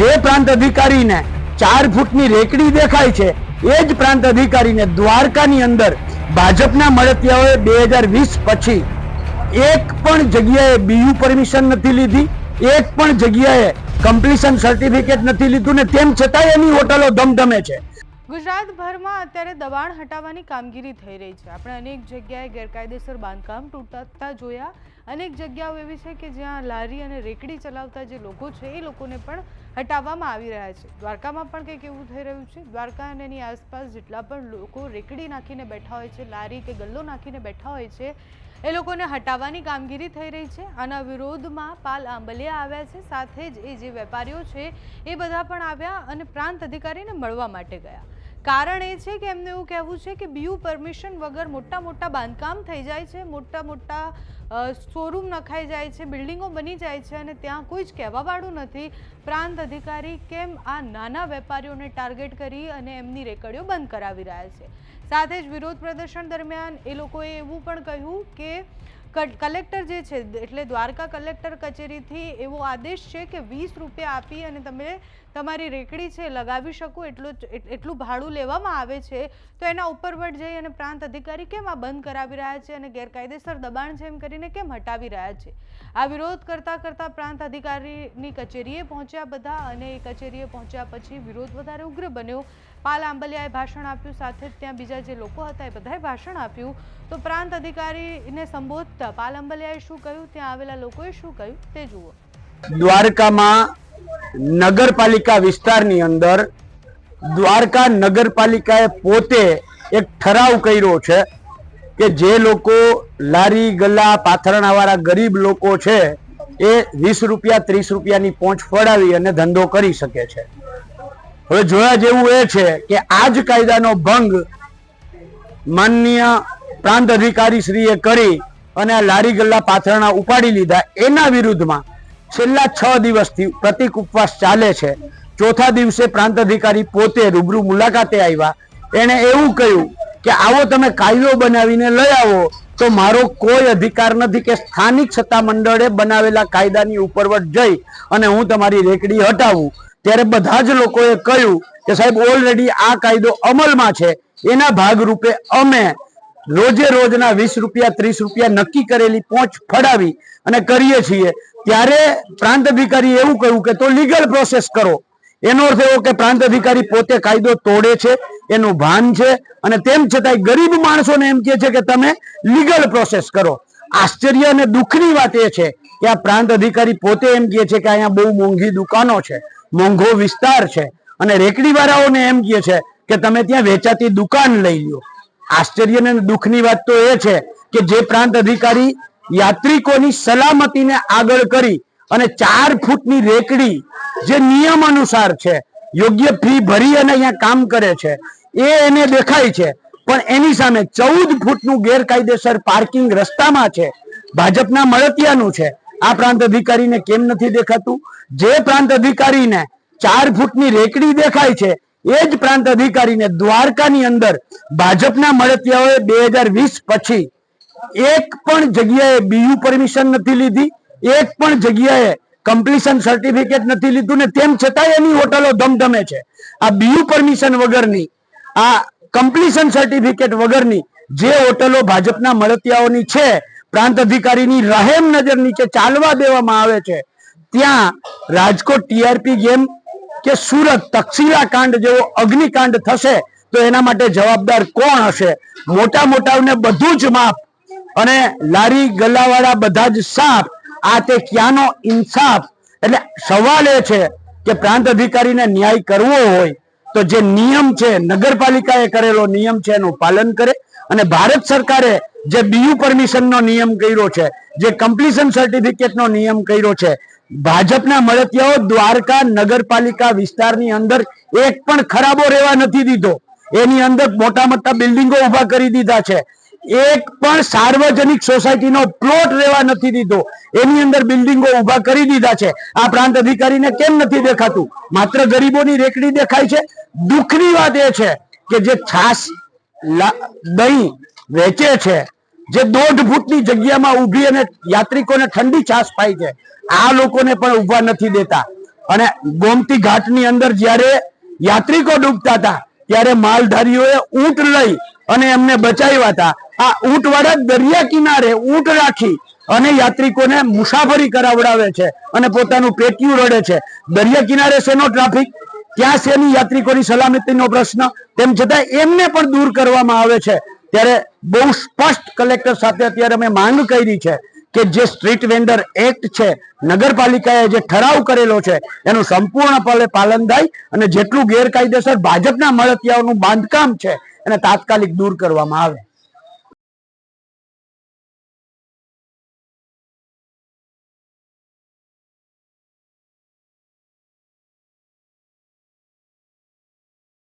જે પ્રાંત અધિકારીને ચાર ફૂટની રેકડી દેખાય છે, એ જ પ્રાંત અધિકારીને દ્વારકાની અંદર ભાજપના મળતિયાઓએ બે હજાર વીસ પછી એક પણ જગ્યાએ બીયુ પરમિશન નથી લીધી, એક પણ જગ્યાએ કમ્પ્લીશન સર્ટિફિકેટ નથી લીધું ને તેમ છતાંય એની હોટલો ધમધમે છે. ગુજરાતભરમાં અત્યારે દબાણ હટાવવાની કામગીરી થઈ રહી છે. આપણે અનેક જગ્યાએ ગેરકાયદેસર બાંધકામ તૂટતા જોયા. અનેક જગ્યાઓ એવી છે કે જ્યાં લારી અને રેકડી ચલાવતા જે લોકો છે, એ લોકોને પણ હટાવવામાં આવી રહ્યા છે. દ્વારકામાં પણ કંઈક એવું થઈ રહ્યું છે? દ્વારકા અને એની આસપાસ જેટલા પણ લોકો રેકડી નાખીને બેઠા હોય છે, લારી કે ગલ્લો નાખીને બેઠા હોય છે, એ લોકોને હટાવવાની કામગીરી થઈ રહી છે. આના વિરોધમાં પાલ આંબલિયા આવ્યા છે. સાથે જ એ જે વેપારીઓ છે, એ બધા પણ આવ્યા અને પ્રાંત અધિકારીને મળવા માટે ગયા. કારણ એ છે કે એમને એવું કહેવું છે કે બીયુ પરમિશન વગર મોટા મોટા બાંધકામ થઈ જાય છે, મોટા મોટા શોરૂમ નખાઈ જાય છે, બિલ્ડિંગો બની જાય છે અને ત્યાં કોઈ જ કહેવાવાળું નથી. પ્રાંત અધિકારી કેમ આ નાના વેપારીઓને ટાર્ગેટ કરી અને એમની રેકડીઓ બંધ કરાવી રહ્યા છે? સાથે જ વિરોધ પ્રદર્શન દરમિયાન એ લોકોએ એવું પણ કહ્યું કે કલેક્ટર જે છે એટલે દ્વારકા કલેક્ટર કચેરીથી એવો આદેશ છે કે વીસ રૂપિયા આપી અને તમે તમારી રેકડી છે લગાવી શકો, એટલું એટલું ભાડું લેવામાં આવે છે, તો એના ઉપર વટ જઈ અને પ્રાંત અધિકારી કેમ આ બંધ કરાવી રહ્યા છે અને ગેરકાયદેસર દબાણ છે એમ કરીને કેમ હટાવી રહ્યા છે? આ વિરોધ કરતાં કરતાં પ્રાંત અધિકારીની કચેરીએ પહોંચ્યા બધા અને એ કચેરીએ પહોંચ્યા પછી વિરોધ વધારે ઉગ્ર બન્યો. પાલ આંબલિયાએ ભાષણ આપ્યું, સાથે જ ત્યાં બીજા જે લોકો હતા એ બધાએ ભાષણ આપ્યું. તો પ્રાંત અધિકારીને સંબોધતા પાલ આંબલિયાએ શું કહ્યું? ત્યાં આવેલા લોકોએ શું કહ્યું? તે જુઓ. દ્વારકામાં નગરપાલિકા વિસ્તારની અંદર દ્વારકા નગરપાલિકાએ પોતે એક ઠરાવ કર્યો છે કે જે લોકો લારી, ગલ્લા, પાથરણાવાળા ગરીબ લોકો છે એ વીસ રૂપિયા, ત્રીસ રૂપિયાની પહોંચ ફળાવી અને ધંધો કરી શકે છે. હવે જોયા જેવું એ છે કે આ જ કાયદાનો ભંગ માનનીય પ્રાંત અધિકારી શ્રીએ કરી અને આ લારી ગલ્લા પાથરણા ઉપાડી લીધા. એના વિરુદ્ધમાં છેલ્લા છ દિવસથી પ્રતિક ઉપવાસ ચાલે છે. ચોથા દિવસે પ્રાંત અધિકારી પોતે રૂબરૂ મુલાકાતે આવ્યા. એણે એવું કહ્યું કે આવો તમે કાયદો બનાવીને લઈ આવો તો મારો કોઈ અધિકાર નથી કે સ્થાનિક સત્તા મંડળે બનાવેલા કાયદાની ઉપરવટ જઈ અને હું તમારી રેકડી હટાવું. ત્યારે બધા જ લોકોએ કહ્યું કે સાહેબ ઓલરેડી આ કાયદો અમલમાં છે. એના ભાગરૂપે અમે રોજે રોજના વીસ રૂપિયા, ત્રીસ રૂપિયા નક્કી કરેલી પહોંચ ફડાવી અને કરીએ છીએ. ત્યારે પ્રાંત અધિકારી એવું કહ્યું કે તો લીગલ પ્રોસેસ કરો. એનો અર્થ એવો કે પ્રાંત અધિકારી પોતે કાયદો તોડે છે, એનું ભાન છે અને તેમ છતાંય ગરીબ માણસોને એમ કહે છે કે તમે લીગલ પ્રોસેસ કરો. આશ્ચર્ય અને દુઃખની વાત એ છે કે આ પ્રાંત અધિકારી પોતે એમ કહે છે કે અહીંયા બહુ મોંઘી દુકાનો છે. મોંઘો વિસ્તાર છે. અને રેકડી વાળાઓને એમ કહે છે કે તમે ત્યાં વેચાતી દુકાન લઈ લો આશ્ચર્ય અને દુઃખની વાત તો એ છે કે જે પ્રાંત અધિકારી યાત્રિકોની સલામતીને આગળ કરી અને ચાર ફૂટની રેકડી જે નિયમ અનુસાર છે, યોગ્ય ફી ભરી અને અહીંયા કામ કરે છે, એ એને દેખાય છે. પણ એની સામે ચૌદ ફૂટનું ગેરકાયદેસર પાર્કિંગ રસ્તામાં છે. ભાજપના મળતિયાનું છે. આ પ્રાંત અધિકારીને કેમ નથી દેખાતું? જે પ્રાંત અધિકારીને ચાર ફૂટની રેકડી દેખાય છે, એ જ પ્રાંત અધિકારીને દ્વારકાની અંદર ભાજપના મળતિયાઓએ બે પછી એક પણ જગ્યાએ બીયુ પરમિશન નથી લીધી, એક પણ જગ્યાએ કમ્પ્લીશન સર્ટિફિકેટ નથી લીધું ને તેમ છતાંય એની હોટલો ધમધમે છે. આ બીયુ પરમિશન વગરની, આ કમ્પ્લીશન સર્ટિફિકેટ વગરની જે હોટલો ભાજપના મળતિયાઓની છે પ્રાંત અધિકારીની રહેમ નજર નીચે ચાલવા દેવામાં આવે છે. ત્યાં રાજકોટ ટીઆરપી ગેમ કે સુરત તક્ષીલા કાંડ જેવો અગ્નિકાંડ થશે તો એના માટે જવાબદાર કોણ હશે? મોટા મોટાઓને બધું જ માફ. અને લારી ગલ્લાવાળા બધા જ સાફ. આ તે ક્યાંનો ઇન્સાફ? એટલે સવાલ એ છે કે પ્રાંત અધિકારીને ન્યાય કરવો હોય તો જે નિયમ છે, નગરપાલિકાએ કરેલો નિયમ છે એનું પાલન કરે અને ભારત સરકારે જે બીયુ પરમિશનનો નિયમ કર્યો છે, જે કમ્પ્લીશન સર્ટિફિકેટનો નિયમ કર્યો છે, ભાજપના મળતિયાઓ દ્વારકા નગરપાલિકા વિસ્તારની અંદર એક પણ ખરાબો રહેવા નથી દીધો. એની અંદર મોટા મોટા બિલ્ડિંગો ઊભા કરી દીધા છે. એક પણ સાર્વજનિક સોસાયટીનો પ્લોટ રહેવા નથી દીધો. એની અંદર બિલ્ડિંગો ઊભા કરી દીધા છે. આ પ્રાંત અધિકારીને કેમ નથી દેખાતું? માત્ર ગરીબોની રેકડી દેખાય છે. દુઃખની વાત એ છે કે જે છાસ દહીં વેચે છે જે દોઢ ફૂટની જગ્યામાં ઊભી અને યાત્રિકોને ઠંડી છાસ પાય છે, આ લોકોને પણ ઊભા નથી દેતા. અને ગોમતી ઘાટની અંદર જ્યારે યાત્રિકો ડૂબતા હતા, ત્યારે માલધારીઓએ ઊંટ લઈ અને એમને બચાવ્યા હતા. આ ઊંટ દરિયા કિનારે ઊંટ રાખી અને યાત્રિકોને મુસાફરી કરાવડાવે છે અને પોતાનું પેટ્યું રડે છે. દરિયા કિનારે શેનો ટ્રાફિક? ત્યાં શેની યાત્રિકોની સલામતીનો પ્રશ્ન? તેમ છતાં એમને પણ દૂર કરવામાં આવે છે. ત્યારે બહુ સ્પષ્ટ કલેક્ટર સાથે અત્યારે અમે માંગ કરી છે કે જે સ્ટ્રીટ વેન્ડર એક્ટ છે, નગરપાલિકાએ જે ઠરાવ કરેલો છે, એનું સંપૂર્ણપણે પાલન થાય અને જેટલું ગેરકાયદેસર ભાજપના મળતિયાઓનું બાંધકામ છે, એને તાત્કાલિક દૂર કરવામાં આવે.